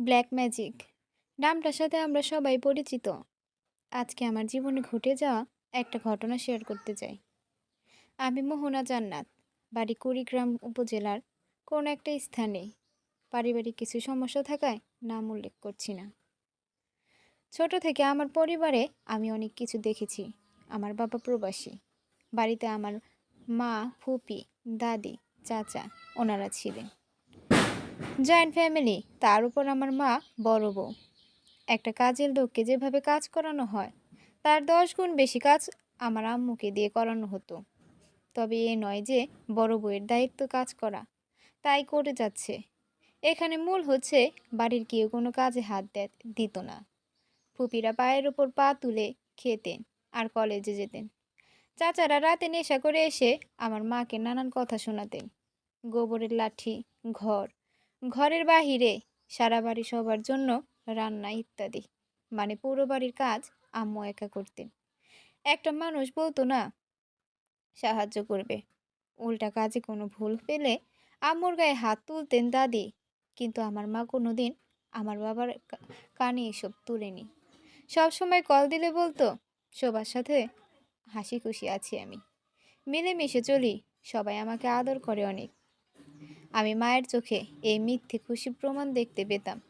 Black magic নামটার সাথে আমরা সবাই পরিচিত। আজকে আমার জীবনে ঘটে যাওয়া একটা ঘটনা শেয়ার করতে চাই। আমি মোহনা জান্নাত, বাড়ি কুড়িগ্রাম উপজেলার কোন একটা স্থানে। পারিবারিক কিছু সমস্যা থাকায় নাম উল্লেখ করছি না। ছোট থেকে আমার পরিবারে আমি অনেক কিছু দেখেছি। আমার বাবা প্রবাসী। বাড়িতে আমার মা, ফুপি, দাদি, চাচা, ওনারা ছিলেন। জয়েন্ট ফ্যামিলি তার উপর আমার মা বড় বউ। একটা কাজের লোককে যেভাবে কাজ করানো হয়, তার দশ গুণ বেশি কাজ আমার আম্মুকে দিয়ে করানো হতো। তবে এ নয় যে বড় বউয়ের দায়িত্ব কাজ করা, তাই করে যাচ্ছে। এখানে মূল হচ্ছে বাড়ির কেউ কোনো কাজে হাত দিত না। ফুপিরা পায়ের ওপর পা তুলে খেতেন আর কলেজে যেতেন। চাচারা রাতে নেশা করে এসে আমার মাকে নানান কথা শোনাতেন। গোবরের লাঠি, ঘর ঘরের বাহিরে, সারা বাড়ি সবার জন্য রান্না ইত্যাদি। মানে পুরো বাড়ির কাজ আম্মু একা করতেন। একটা মানুষ বলতো না, সাহায্য করবে। উল্টা কাজে কোনো ভুল পেলে আম্মুর গায়ে হাত তুলতেন দাদি। কিন্তু আমার মা কোনো দিন আমার বাবার কানে এসব তুলেনি। সবসময় কল দিলে বলতো সবার সাথে হাসি খুশি আছি আমি। মিলেমিশে চলি, সবাই আমাকে আদর করে অনেক। আমি মায়ের চোখে এই মিথ্যে খুশি প্রমাণ দেখতে পেতাম।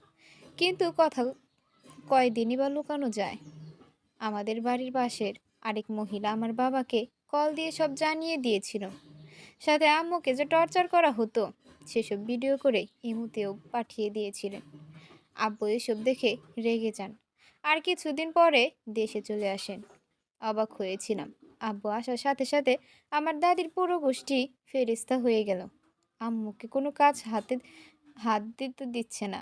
কিন্তু কথা কয়দিনই বা লুকানো যায়। আমাদের বাড়ির পাশের আরেক মহিলা আমার বাবাকে কল দিয়ে সব জানিয়ে দিয়েছিল। সাথে আম্মুকে যে টর্চার করা হতো, সেসব ভিডিও করে ইমুতেও পাঠিয়ে দিয়েছিলেন। আব্বু এসব দেখে রেগে যান। আর কিছুদিন পরে দেশে চলে আসেন। অবাক হয়েছিলাম। আব্বু আসার সাথে সাথে আমার দাদির পুরো গোষ্ঠী ফেরিস্তা হয়ে গেল। আম্মুকে কোনো কাজ হাতে, হাত দিতে দিচ্ছে না।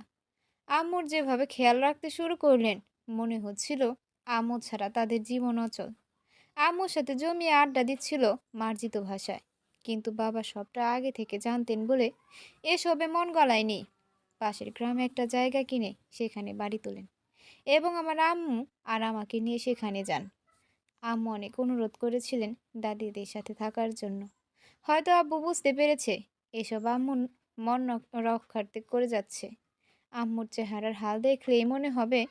আম্মুর যেভাবে খেয়াল রাখতে শুরু করলেন, মনে হচ্ছিল আম্মু ছাড়া তাদের জীবন অচল। আম্মুর সাথে জমিয়ে আড্ডা দিচ্ছিল মার্জিত ভাষায়, কিন্তু বাবা সবটা আগে থেকে জানতেন বলে এসবে মন গলায়নি। পাশের গ্রামে একটা জায়গা কিনে সেখানে বাড়ি তোলেন এবং আমার আম্মু আর আমাকে নিয়ে সেখানে যান। আম্মু অনেক অনুরোধ করেছিলেন দাদিদের সাথে থাকার জন্য। হয়তো আব্বু বুঝতে পেরেছে এসব আম্মুর মন রক- রক্ষার্থে করে যাচ্ছে। আম্মুর চেহারার হাল দেখলেই মনে হবে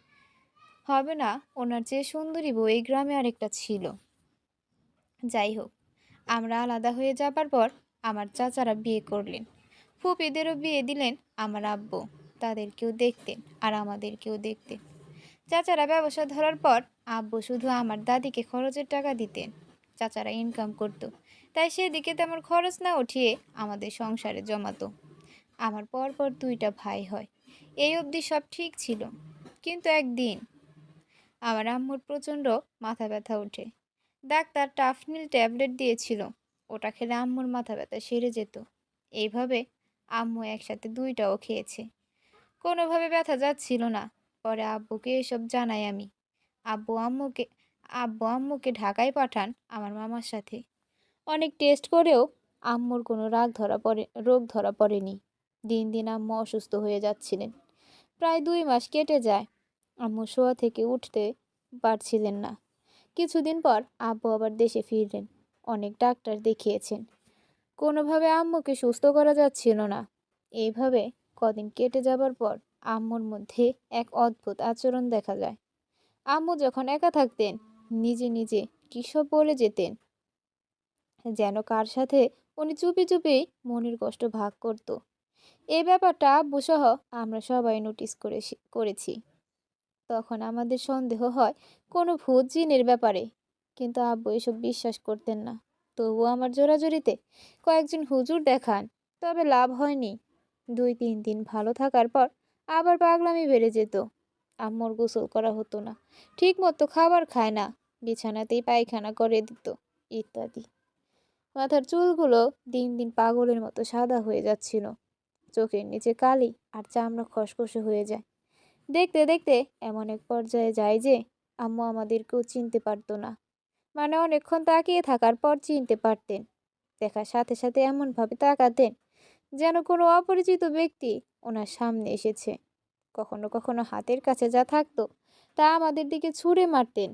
হবে না, ওনার যে সুন্দরী বউ এই গ্রামে আরেকটা ছিল। যাই হোক, আমরা আলাদা হয়ে যাবার পর আমার চাচারা বিয়ে করলেন। ফুপিদেরও বিয়ে দিলেন আমার আব্বু। তাদেরকেও দেখতেন আর আমাদেরকেও দেখতেন। চাচারা ব্যবসা ধরার পর আব্বু শুধু আমার দাদিকে খরচের টাকা দিতেন। চাচারা ইনকাম করতো। তাই সেদিকে তেমন খরচ না উঠিয়ে আমাদের সংসারে জমাতো। আমার পরপর দুইটা ভাই হয়। এই অবধি সব ঠিক ছিল। কিন্তু একদিন আমার আম্মুর প্রচণ্ড মাথা ব্যথা ওঠে। ডাক্তার টাফনিল ট্যাবলেট দিয়েছিল। ওটা খেলে আম্মুর মাথা ব্যথা সেরে যেত। এইভাবে আম্মু একসাথে দুইটাও খেয়েছে। কোনোভাবে ব্যথা যাচ্ছিল না। পরে আব্বুকে এসব জানাই আমি। আব্বু আম্মুকে আব্বু আম্মুকে ঢাকায় পাঠান আমার মামার সাথে। অনেক টেস্ট করেও আম্মুর কোনো রাগ ধরা পড়ে, রোগ ধরা পড়েনি। দিন দিন আম্মু অসুস্থ হয়ে যাচ্ছিলেন। প্রায় দুই মাস কেটে যায়। আম্মু শোয়া থেকে উঠতে পারছিলেন না। কিছুদিন পর আব্বু আবার দেশে ফিরলেন। অনেক ডাক্তার দেখিয়েছেন। কোনোভাবে আম্মুকে সুস্থ করা যাচ্ছিল না। এইভাবে কদিন কেটে যাবার পর আম্মুর মধ্যে এক অদ্ভুত আচরণ দেখা যায়। আম্মু যখন একা থাকতেন, নিজে নিজে কী সব বলে যেতেন যেন কার সাথে উনি চুপি চুপি মনের কষ্ট ভাগ করত। এই ব্যাপারটা আব্বু সহ আমরা সবাই নোটিস করেছি করেছি। তখন আমাদের সন্দেহ হয়, কোনো ভূত জিনের ব্যাপারে। কিন্তু আব্বু এসব বিশ্বাস করতেন না। তবুও আমার জোরাজুরিতে কয়েকজন হুজুর দেখান, তবে লাভ হয়নি। দুই, তিন দিন ভালো থাকার পর আবার পাগলামি বেড়ে যেত। আম্মুর গোসল করা হতো না ঠিক মতো খাবার খায় না, বিছানাতেই পায়খানা করে দিত, ইত্যাদি। মাথার চুলগুলো দিন দিন পাগলের মতো সাদা হয়ে যাচ্ছিল। চোখের নিচে কালি আর চামড়া খসখসে হয়ে যায়। দেখতে দেখতে এমন এক পর্যায়ে যায় যে, আম্মু আমাদেরকেও চিনতে পারতো না। মানে অনেকক্ষণ তাকিয়ে থাকার পর চিনতে পারতেন। দেখার সাথে সাথে এমনভাবে তাকাতেন যেন কোনো অপরিচিত ব্যক্তি ওনার সামনে এসেছে। কখনো কখনো হাতের কাছে যা থাকতো তা আমাদের দিকে ছুঁড়ে মারতেন।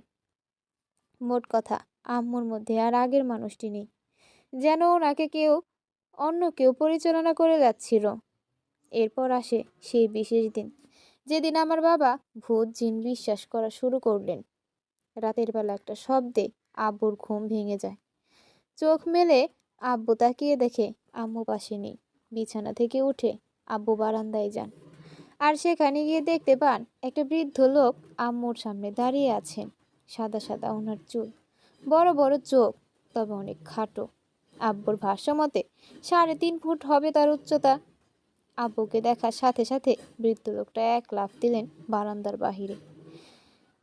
মোট কথা, আম্মুর মধ্যে আর আগের মানুষটি নেই। যেন ওনাকে কেউ, অন্য কেউ পরিচালনা করে যাচ্ছিল। এরপর আসে সেই বিশেষ দিন। যেদিন আমার বাবা ভূত জিন বিশ্বাস করা শুরু করলেন। রাতের বেলা একটা শব্দে আব্বুর ঘুম ভেঙে যায়। চোখ মেলে আব্বু তাকিয়ে দেখে আম্মু পাশে নেই। বিছানা থেকে উঠে আব্বু বারান্দায় যান। আর সেখানে গিয়ে দেখতে পান একটা বৃদ্ধ লোক আম্মুর সামনে দাঁড়িয়ে আছেন। সাদা সাদা ওনার চুল। বড় বড় চোখ, তবে অনেক খাটো। আব্বুর ভাষ্য মতে সাড়ে তিন ফুট হবে তার উচ্চতা। আব্বুকে দেখার সাথে সাথে বৃদ্ধ লোকটা এক লাফ দিলেন বারান্দার বাহিরে।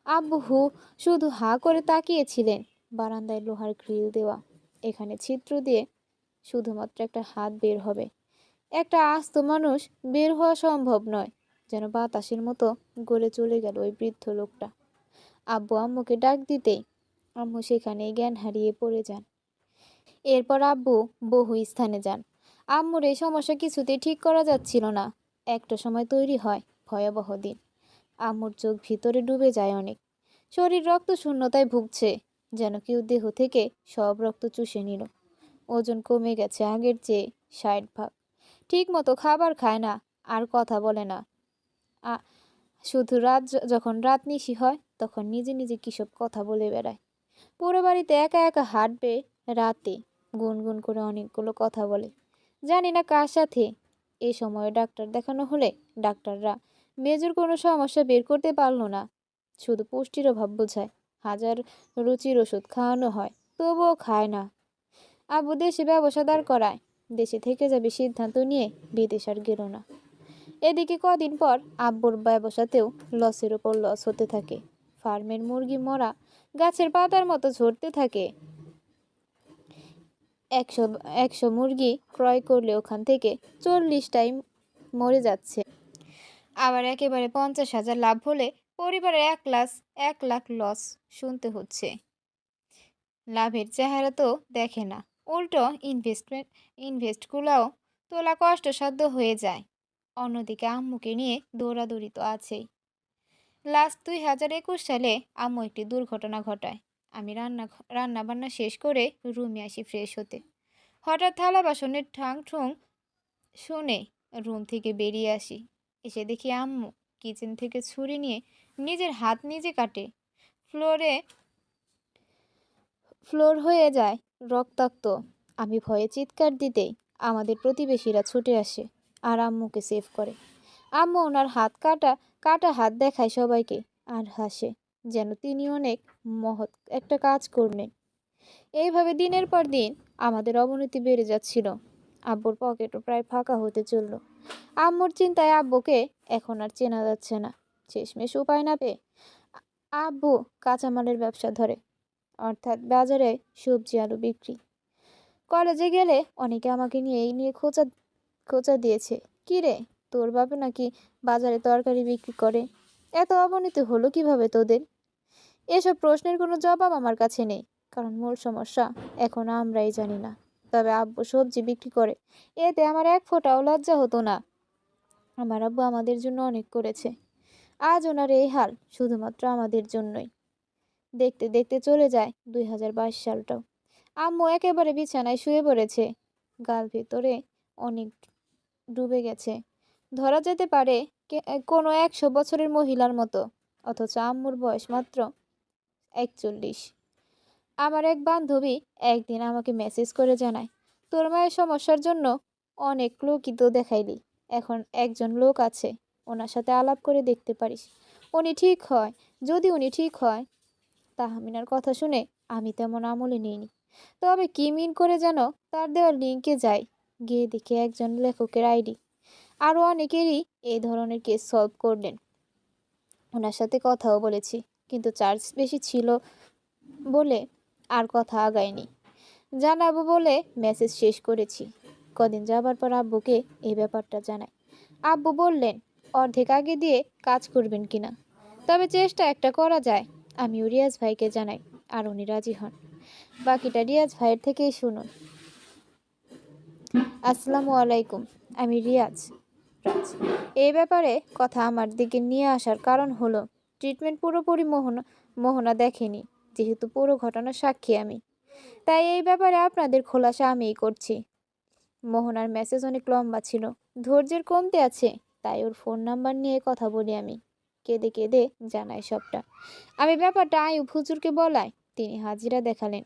আব্বু হু শুধু হা করে তাকিয়েছিলেন বারান্দায় লোহার গ্রিল দেওয়া। এখানে ছিদ্র দিয়ে শুধুমাত্র একটা হাত বের হবে। একটা আস্ত মানুষ বের হওয়া সম্ভব নয়, যেন বাতাসের মতো গলে চলে গেল ওই বৃদ্ধ লোকটা আব্বু আম্মুকে ডাক দিতেই আম্মু সেখানে জ্ঞান হারিয়ে পড়ে যান। এরপর আব্বু বহু স্থানে যান। আম্মুর এই সমস্যা কিছুতেই ঠিক করা যাচ্ছিল না। একটা সময় তৈরি হয়, ভয়াবহ দিন। আম্মুর চোখ ভিতরে ডুবে যায় অনেক। শরীর রক্ত শূন্যতায় ভুগছে, যেন কেউ দেহ থেকে সব রক্ত চুষে নিল। ওজন কমে গেছে আগের চেয়ে ষাট ভাগ। ঠিক মতো খাবার খায় না, আর কথা বলে না। শুধু রাত যখন রাত নিশি হয়, তখন নিজে নিজে কিসব কথা বলে বেড়ায়। পুরো বাড়িতে একা একা হাঁটবে রাতে গুনগুন করে অনেকগুলো কথা বলে। জানি না কার সাথে। এ সময়ে ডাক্তার দেখানো হলে ডাক্তাররা, মেজর কোনো সমস্যা বের করতে পারল না। শুধু পুষ্টির অভাব বোঝায়। হাজার রুচির ওষুধ খাওয়ানো হয়, তবুও খায় না। আবু দেশে ব্যবসা দাঁড় করায়। দেশে থেকে যাবে সিদ্ধান্ত নিয়ে বিদেশ আর গেল না। এদিকে কদিন পর আব্বুর ব্যবসাতেও লসের ওপর লস হতে থাকে। ফার্মের মুরগি মরা, গাছের পাতার মতো ঝরতে থাকে। একশো একশো মুরগি ক্রয় করলে ওখান থেকে চল্লিশটাই মরে যাচ্ছে। আবার একেবারে পঞ্চাশ হাজার লাভ হলে পরিবারের এক লাখ এক লাখ লস শুনতে হচ্ছে। লাভের চেহারা তো দেখে না। উল্টো ইনভেস্টমেন্ট ইনভেস্টগুলোও তোলা কষ্টসাধ্য হয়ে যায়। অন্যদিকে আম্মুকে নিয়ে দৌড়াদৌড়ি তো আছেই। লাস্ট দুই হাজার একুশ সালে আম্মু একটি দুর্ঘটনা ঘটায়। আমি রান্না রান্না বান্না শেষ করে রুমে আসি ফ্রেশ হতে। হঠাৎ থালা বাসনের ঠাং ঠুং শুনে রুম থেকে বেরিয়ে আসি। এসে দেখি আম্মু কিচেন থেকে ছুরি নিয়ে নিজের হাত নিজে কাটে। ফ্লোরে ফ্লোর হয়ে যায় রক্তাক্ত। আমি ভয়ে চিৎকার দিতেই আমাদের প্রতিবেশীরা ছুটে আসে আর আম্মুকে সেভ করে। আম্মু ওনার হাত কাটা কাটা হাত দেখায় সবাইকে আর হাসে, যেন তিনি অনেক মহৎ একটা কাজ করলেন এইভাবে দিনের পর দিন আমাদের অবনতি বেড়ে যাচ্ছিল। আব্বুর পকেটও প্রায় ফাঁকা হতে চলল। আম্মুর চিন্তায় আব্বুকে এখন আর চেনা যাচ্ছে না। শেষমেশ উপায় না পেয়ে আব্বু কাঁচামালের ব্যবসা ধরে, অর্থাৎ বাজারে সবজি, আলু বিক্রি। কলেজে গেলে অনেকে আমাকে নিয়ে এই নিয়ে খোঁচা খোঁচা দিয়েছে। কি রে, তোর বাবা নাকি বাজারে তরকারি বিক্রি করে? এত অবনতি হলো কীভাবে তোদের? এসব প্রশ্নের কোনো জবাব আমার কাছে নেই, কারণ মূল সমস্যা এখন আমরাই জানি না। তবে আব্বু সবজি বিক্রি করে, এতে আমার এক ফোঁটাও লজ্জা হতো না। আমার আব্বু আমাদের জন্য অনেক করেছে। আজ ওনার এই হাল শুধুমাত্র আমাদের জন্যই। দেখতে দেখতে চলে যায় দুই হাজার বাইশ সালটাও। আম্মু একেবারে বিছানায় শুয়ে পড়েছে। গাল ভেতরে অনেক ডুবে গেছে। ধরা যেতে পারে কোনো একশো বছরের মহিলার মতো, অথচ আম্মুর বয়স মাত্র একচল্লিশ। আমার এক বান্ধবী একদিন আমাকে মেসেজ করে জানায়, তোর মায়ের সমস্যার জন্য অনেক লোকই তো দেখাইলি, এখন একজন লোক আছে, ওনার সাথে আলাপ করে দেখতে পারিস। উনি ঠিক হয়, যদি উনি ঠিক হয় তাহমিনার কথা শুনে আমি তেমন আমলে নিইনি। তবে কি মিন করে যেন তার দেওয়া লিঙ্কে যাই গিয়ে দেখে একজন লেখকের আইডি। আরও অনেকেরই এই ধরনের কেস সলভ করলেন। ওনার সাথে কথাও বলেছি কিন্তু চার্জ বেশি ছিল বলে আর কথা আগায়নি। জানাব বলে মেসেজ শেষ করেছি। কদিন যাবার পর আব্বুকে এই ব্যাপারটা জানাই। আব্বু বললেন, অর্ধেক আগে দিয়ে কাজ করবেন কিনা? তবে চেষ্টা একটা করা যায়। আমিও রিয়াজ ভাইকে জানাই, আর উনি রাজি হন। বাকিটা রিয়াজ ভাইয়ের থেকেই শুনুন। আসসালামু আলাইকুম, আমি রিয়াজ। এই ব্যাপারে কথা আমার দিকে নিয়ে আসার কারণ হলো ট্রিটমেন্ট পুরোপুরি মোহনা মোহনা দেখেনি, যেহেতু পুরো ঘটনার সাক্ষী আমি। তাই এই ব্যাপারে আপনাদের খোলাসা আমিই করছি। মোহনার মেসেজ অনেক লম্বা ছিল, ধৈর্যের কমতে আছে, তাই ওর ফোন নাম্বার নিয়ে কথা বলি আমি। কেঁদে কেঁদে জানাই সবটা। আমি ব্যাপারটা আয়ুব হুজুরকে বলায় তিনি হাজিরা দেখালেন।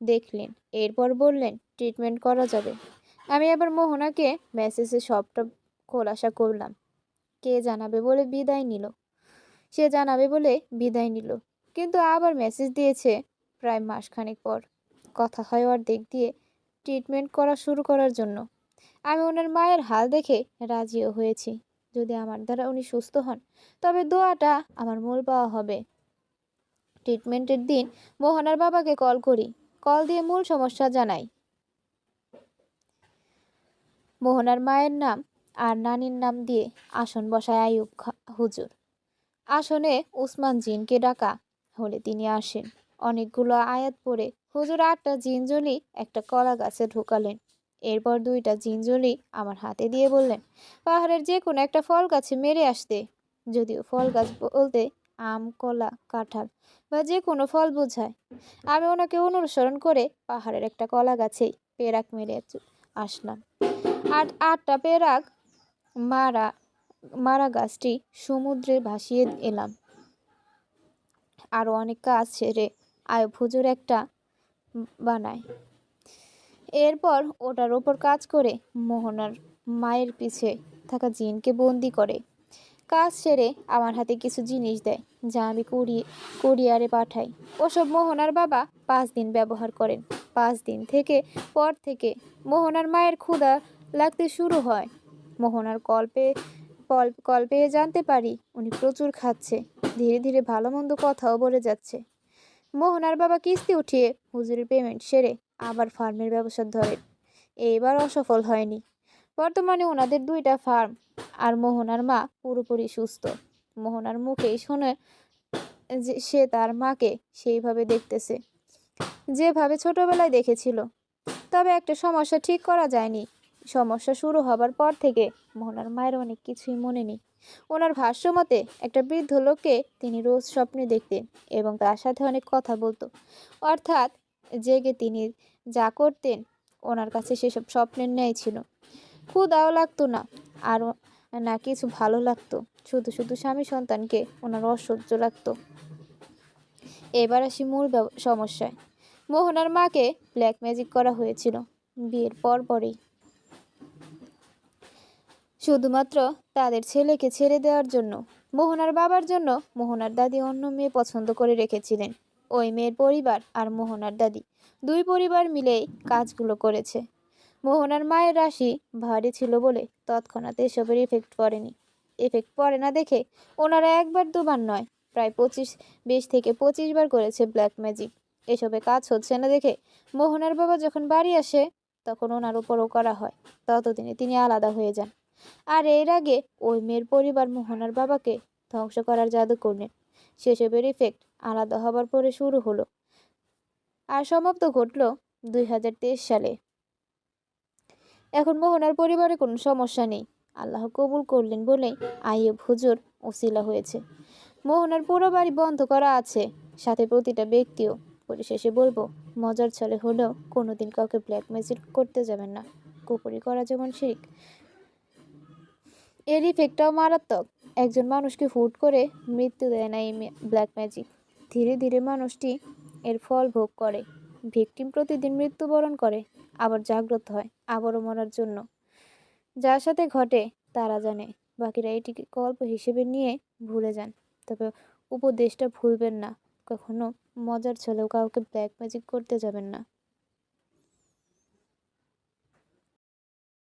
দেখলেন, এরপর বললেন ট্রিটমেন্ট করা যাবে। আমি আবার মোহনাকে মেসেজে সবটা খোলাসা করলাম। কে জানাবে বলে বিদায় নিল। সে জানাবে বলে বিদায় নিল। কিন্তু আবার মেসেজ দিয়েছে প্রায় মাসখানেক পর। কথা হয় অর্ধেক দিয়ে ট্রিটমেন্ট করা শুরু করার জন্য। আমি ওনার মায়ের হাল দেখে রাজিও হয়েছি। যদি আমার দ্বারা উনি সুস্থ হন, তবে দোয়াটা আমার মূল পাওয়া হবে। ট্রিটমেন্টের দিন মোহনার বাবাকে কল করি। কল দিয়ে মূল সমস্যা জানাই। মোহনার মায়ের নাম আর নানির নাম দিয়ে আসন বসায় আয়ুব খা- হুজুর। আসনে উসমান জিনকে ডাকা হলে তিনি আসেন। অনেকগুলো আয়াত পড়ে হুজুর আটটা জিনজলি একটা কলা গাছে ঢোকালেন। এরপর দুইটা জিনজলি আমার হাতে দিয়ে বললেন, পাহাড়ের যে কোনো একটা ফল গাছে মেরে আসতে। যদিও ফল গাছ বলতে আম, কলা, কাঁঠাল বা যে কোনো ফল বোঝায়। আমি ওনাকে অনুসরণ করে পাহাড়ের একটা কলা গাছেই পেরাক মেরে আসলাম। আট আটটা পেরাক মারা মারা গাছটি সমুদ্রে ভাসিয়ে এলাম। আরও অনেক কাজ ছেড়ে আয়ব হুজুর একটা বানায়। এরপর ওটার ওপর কাজ করে মোহনার মায়ের পিছে থাকা জিনকে বন্দি করে। কাজ সেরে আমার হাতে কিছু জিনিস দেয়, যা আমি কুড়িয়ে কুরিয়ারে পাঠাই। ওসব মোহনার বাবা পাঁচ দিন ব্যবহার করেন। পাঁচ দিন থেকে পর থেকে মোহনার মায়ের ক্ষুধা লাগতে শুরু হয়। মোহনার কল্পে পেয়ে জানতে পারি, উনি প্রচুর খাচ্ছে। ধীরে ধীরে ভালো মন্দ কথাও বলে যাচ্ছে। মোহনার বাবা কিস্তি উঠিয়ে হুজুরের পেমেন্ট সেরে আবার ফার্মের ব্যবসা ধরেন এইবার অসফল হয়নি। বর্তমানে ওনাদের দুইটা ফার্ম, আর মোহনার মা পুরোপুরি সুস্থ। মোহনার মুখেই শোনে যে সে তার মাকে সেইভাবে দেখতেছে। যেভাবে ছোটবেলায় দেখেছিল। তবে একটা সমস্যা ঠিক করা যায়নি। সমস্যা শুরু হবার পর থেকে মোহনার মায়ের অনেক কিছুই মনে নেই। ওনার ভাষ্য মতে, একটা বৃদ্ধ লোককে তিনি রোজ স্বপ্নে দেখতেন এবং তার সাথে অনেক কথা বলতো। অর্থাৎ জেগে তিনি যা করতেন, ওনার কাছে সেসব স্বপ্নের ন্যায় ছিল। ক্ষুদাও লাগতো না, আর না কিছু ভালো লাগতো, শুধু শুধু স্বামী সন্তানকে ওনার অসহ্য লাগতো। এবার আসি মূল সমস্যায়। মোহনার মাকে ব্ল্যাক ম্যাজিক করা হয়েছিল, বিয়ের পর পরেই। শুধুমাত্র তাদের ছেলেকে ছেড়ে দেওয়ার জন্য। মোহনার বাবার জন্য মোহনার দাদি অন্য মেয়ে পছন্দ করে রেখেছিলেন। ওই মেয়ের পরিবার আর মোহনার দাদি। দুই পরিবার মিলেই কাজগুলো করেছে। মোহনার মায়ের রাশি ভারী ছিল বলে তৎক্ষণাৎ এসবের এফেক্ট পড়েনি। এফেক্ট পড়ে না দেখে ওনারা একবার দুবার নয়, প্রায় পঁচিশ, বিশ থেকে পঁচিশ বার করেছে ব্ল্যাক ম্যাজিক এসবে কাজ হচ্ছে না দেখে মোহনার বাবা যখন বাড়ি আসে, তখন ওনার উপরও করা হয়। ততদিনে তিনি আলাদা হয়ে যান। আর এর আগে ওই মেয়ের পরিবার মোহনার বাবাকে ধ্বংস করার জাদু করলেন। সেসবের ইফেক্ট আলাদা হবার পরে শুরু হলো। আর সমাপ্ত ঘটলো দুই সালে। এখন মোহনার পরিবারে কোনো সমস্যা নেই। আল্লাহ কবুল করলেন বলেই আইয়ুব হুজুর ওসিলা হয়েছে। মোহনার পুরো বাড়ি বন্ধ করা আছে। সাথে প্রতিটা ব্যক্তিও। পরিশেষে বলব, মজার ছলে হলেও কোনোদিন কাউকে ব্ল্যাক ম্যাজিক করতে যাবেন না। কুপুরি করা যেমন শিরিক এর ইফেক্টটাও মারাত্মক। একজন মানুষকে হুট করে মৃত্যু দেয় না এই ব্ল্যাক ম্যাজিক ধীরে ধীরে মানুষটি এর ফল ভোগ করে। ভিকটিম প্রতিদিন মৃত্যুবরণ করে, আবার জাগ্রত হয়, আবারও মরার জন্য। যার সাথে ঘটে, তারা জানে। বাকিরা এটিকে গল্প হিসেবে নিয়ে ভুলে যান। তবে উপদেশটা ভুলবেন না। কখনো মজার ছলেও কাউকে ব্ল্যাক ম্যাজিক করতে যাবেন না।